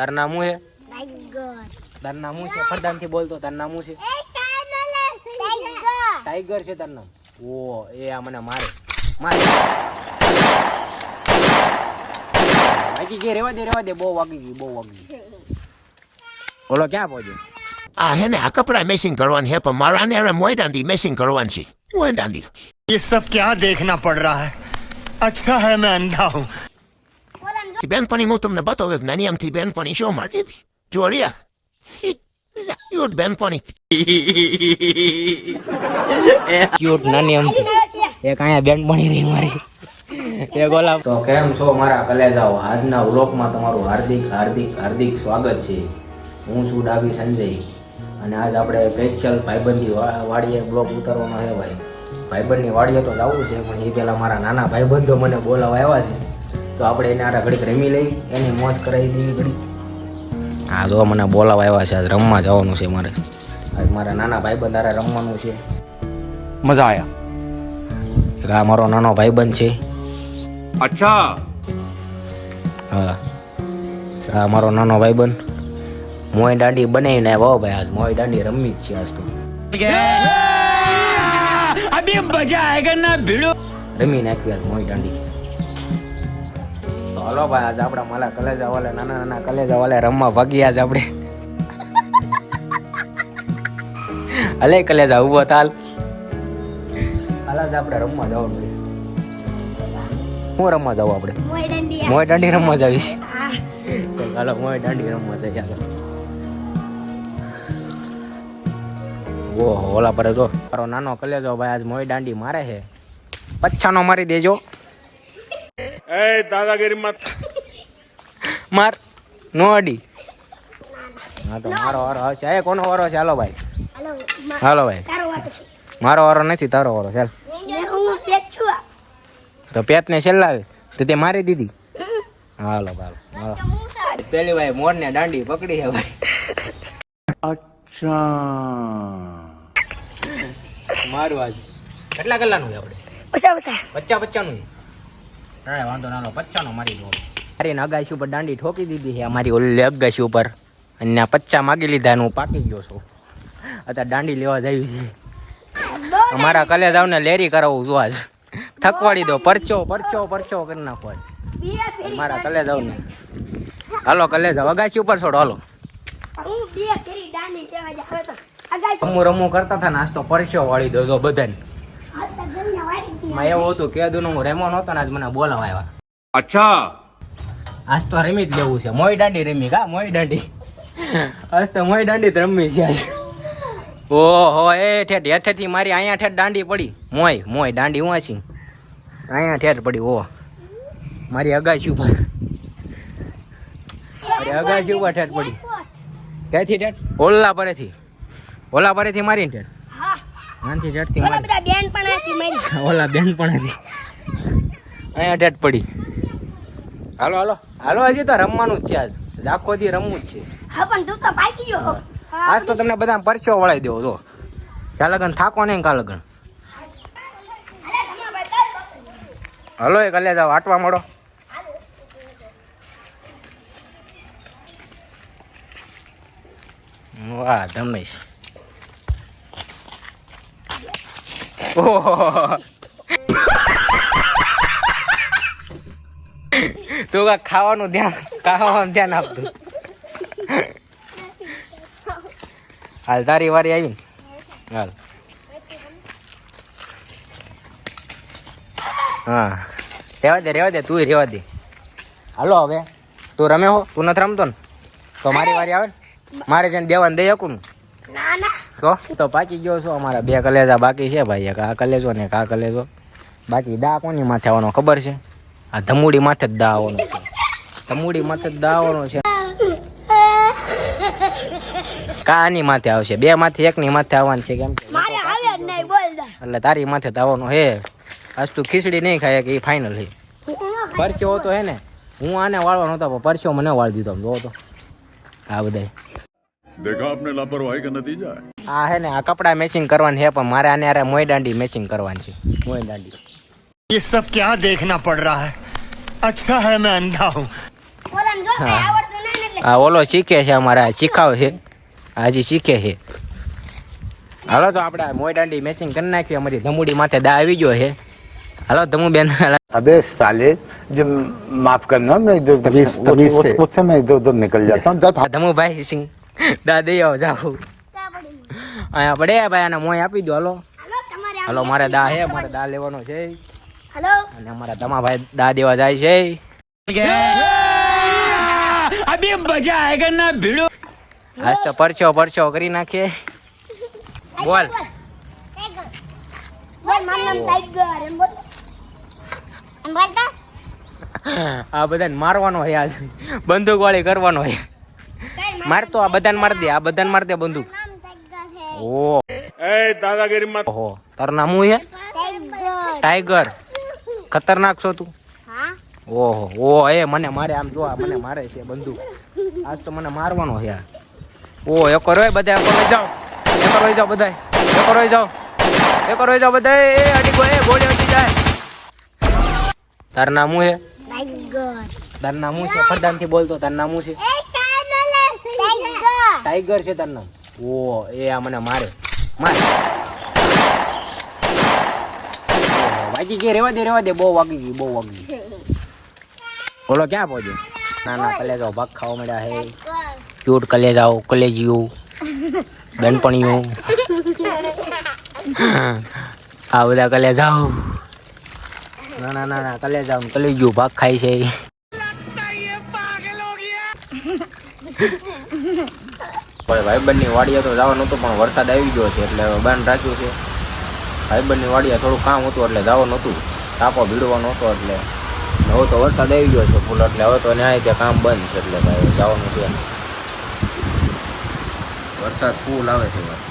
તારું નામ શું છે ટાઈગર તારું નામ શું છે પ્રધાનથી બોલતો તારું નામ શું છે ટાઈગર ટાઈગર છે તારું નામ ઓ એ આ મને મારે મારે બાકી કે રેવા દે રેવા દે બહુ વાગી ગઈ બહુ વાગી ગઈ બોલો ક્યાં પહોંચ્યો આ હે ને આ કપડા મેસિંગ કરવાની હે પણ મારા ને હવે મોય દાંડી મેસિંગ કરવાની છે મોય દાંડી ये सब क्या देखना પડ रहा है अच्छा है मैं अंधा हूँ બેનપણી હું તમને બતાવું નાની આમથી બેનપણી શો માટે જો રિયા ક્યુટ બેનપણી ક્યુટ નાની અમથી એક અહીંયા બેન બની રહી મારી એ ગોલા તો કેમ છો મારા કલેજાઓ આજના વ્લોગમાં તમારું હાર્દિક હાર્દિક હાર્દિક સ્વાગત છે હું છું ડાબી સંજય અને આજ આપણે સ્પેશિયલ ભાઈબંધી વાડીએ બ્લોગ ઉતારવાનો છે ભાઈ ભાઈબંધની વાડીએ તો જવું છે પણ એ પહેલાં મારા નાના ભાઈબંધો મને બોલાવા આવ્યા છે તો આપણે એને આરા ઘડીક રમી લઈ એની મોજ કરાવી દઈએ ઘડી હા જો મને બોલાવા આવ્યા છે આજ રમવા જવાનું છે મારે. આજ મારા નાના ભાઈબંધ આરા રમવાનું છે. મજા આવ્યા આ મારો નાનો ભાઈબંધ છે. અચ્છા. હા. આ મારો નાનો ભાઈબંધ. મોય દાંડી બનાવીને વાહ ભાઈ આજ. મોય દાંડી રમવી જ છે આજ તો. રમી નાખ્યું આજ મોય દાંડી. તો હલો ભાઈ આજ આપણા માલા કલેજા વાલે નાના નાના કલેજા વાલે રમવા ભાગી આજે આપણે. અલે કલેજા ઊભો તાલ હાલ આજે આપણે રમવા જવાનું હું રમવા જાવ આપણે? મોય દાંડી રમવા જાવી છે? હા. ચાલો મોય દાંડી રમવા જઈએ ચાલો ઓહો ઓલા પર જો. મારો નાનો કલેજો ભાઈ આજ મોય દાંડી મારે છે. પચ્છાનો મારી દેજો. એ દાદાગીરી માં માર નો અડી. હા તો મારો વારો આવશે. એ કોનો વારો છે? હાલો ભાઈ. હાલો ભાઈ. મારો વારો નથી તારો વારો. ચાલ. તો પેટ ને છેલ્લાવે તો તે મારી દીધી. હાલો ભાલો હાલો. પેલી ભાઈ મોર ને દાંડી પકડી છે ભાઈ. અચ્છા. મારવા કેટલા કલાકનું છે આપણે? પચાસ પચાસ પચાસ પચાસનું ના વાંધો નાનો પચ્ચાનો મારી દો મારી અગાશી ઉપર દાંડી ઠોકી દીધી છે અમારી ઓલી અગાશી ઉપર. અને આ પચ્ચા માગી લીધા હું પાકી ગયો છું. અત્યારે દાંડી લેવા જાય છે. અમારા કલેજાવને લેરી કરાવવું જો આજ. થકવાડી દો પરચો પરચો પરચો કરી નાખો મારા કલે ફેરી મારા કલેજાવને. હાલો કલેજાવ અગાશી ઉપર છોડો હાલો. જવા રમવું રમવું કરતા હતા નાસ્તો પરચો વાળી દો જો બધાને હાલતા જઈને વાળી દી માં એવું હતું કે દુનો હું રેમો નહોતો ને આજ મને બોલાવા આવ્યા. અચ્છા. આજ તો રમી જ લેવું છે. મોઈ દાંડી રમી કા? મોઈ દાંડી. આજ તો મોઈ દાંડી જ રમી છે આજ. ઓહો એ ઠેઠ હેઠેથી મારી અહીંયા ઠેઠ દાંડી પડી. મોય મોય દાંડી વાંચી અહીંયા ઠેઠ પડી ઓહ. મારી અગાશી ઉપર. મારી અગાશી ઉપર ઠેઠ પડી. ક્યાંથી ઠેઠ? ઓલા પરેથી. ઓલા પરેથી મારી ઠેઠ. આનથી ઠેઠથી ઓલા બધા બેન પણ હતી મારી ઓલા બેન પણ હતી અહીંયા ઠેઠ પડી. હાલો હાલો. હાલો હજી તો રમવાનું જ છે આજ. આખો દી રમવું જ છે. હા પણ તું તો પાકી ગયો. આજ તો તમને બધા પરચો વળાઈ દેવો જો. ચા લગન થાકો નહીં કાલગન હલો એ કલ્યા જાવ આટવા મળો. વાહ ધમેશ ઓહો તું કા ખાવાનું ધ્યાન ખાવાનું ધ્યાન આપતું હાલ, તારી વારી આવી હાલ. હા. રેવા દે રેવા દે, તું રેવા દે. હાલો હવે. તું રમે હો, તું નથી રમતો ને? તો મારી વારી આવે ને? મારે જેને દેવાને દઈ શકું ને? ના ના. તો તો પાકી ગયો છો અમારા બે કલેજા બાકી છે ભાઈ એક આ કલેજો ને એક આ કલેજો. બાકી દા કોની માથે આવવાનો ખબર છે? આ ધમુડી માથે જ દા આવવાનો છે. ધમુડી માથે જ દા આવવાનો છે. કાની માથે આવશે? બે માંથી એકની માથે આવવાનું છે કેમ એટલે તારી માથે આવવાનું હે આજ તું ખીચડી નહીં ખાય કે એ ફાઇનલ છે. પરસ્યો હતો હે ને હું આને વાળવાનો હતો પણ પરસ્યો મને વાળી દીધો જોવો તો. આ બધા देखा आपने लापरवाही का नतीजा है આ હે ને આ કપડા મેચિંગ કરવાની છે પણ મારે આને હારે મોય દાંડી મેચિંગ કરવાની છે મોય દાંડી ये सब क्या देखना पड़ रहा है अच्छा है मैं अंधा हूँ ઓલા જો કઈ આવડતું નહીં ને એટલે આ ઓલો શીખે છે અમારા શીખાવ છે હજી શીખે છે હાલો તો આપણે આ મોય દાંડી મેચિંગ કરી નાખીએ અમારી ધમુડી માથે દા આવી ગયો છે હાલો ધમુ બેન अबे साले जो माफ करना मैं इधर उधर तमीज से। उससे मैं इधर उधर निकल जाता हूँ जब ધમુભાઈ સિંહ દા આવ જાવ અહીંયા પડે ભાઈ આને મોય આપી દો હાલો. હાલો તમારે આમ હાલો મારે દા હે મારે દા લેવાનો છે. હાલો. અને અમારા તમાભાઈ દા દેવા જાય છે. અભી તો પરચો પરચો કરી નાખીએ બોલ. બોલ. પરછો નામ ટાઈગર એમ બોલ. આ બધાને મારવાનો છે આજ. બંદૂક વાળી કરવાનો કઈ મારતો આ બધાને માર દે આ બધાને માર દે બંદૂક. ઓ એ દાદાગીરી માં ઓહો તારું નામ હું હે ટાઈગર. ખતરનાક છો તું? ઓહો ઓ એ મને મારે આમ જો મને મારે છે બંધુ આજ તો મને મારવાનો છે ઓ એક કરો બધા એક રોઈ જાઓ. એક રોઈ જાઓ બધા એક રોઈ જાઓ. એક રોઈ જાઓ બધા એ અડી ગો એ ગોળી અડી જાય. તારું નામ હું હે તારું નામ હું છે? ફરદાનથી બોલતો તારું નામ હું છે? ટાઈગર છે તારું નામ. ઓ એ આ મને મારે. મારે. વાગી ગઈ રેવા દે રેવા દે. બહુ વાગી ગઈ બહુ વાગી ગઈ. બોલો ક્યાં પહોંચ્યો? ના ના કલેજાઓ ભાગ ખાવા મળ્યા હે. ક્યુટ કલેજાઓ કલેજીઓ બેનપણીઓ. આ બધા કલેજાઓ. ના ના ના ના કલેજાઓ કલેજીઓ ભાગ ખાય છે. પણ ભાઈબંધની વાડીએ તો જવાનું હતું પણ વરસાદ આવી ગયો છે એટલે બંધ રાખ્યું છે. ભાઈબંધની વાડીએ થોડું કામ હતું એટલે જવાનું હતું તાપો ભીડવાનો હતો એટલે હવે તો વરસાદ આવી ગયો છે ફૂલ, એટલે હવે તો ન્યાય ત્યાં કામ બંધ છે એટલે ભાઈ જવાનું છે વરસાદ ફૂલ આવે છે. ભાઈ.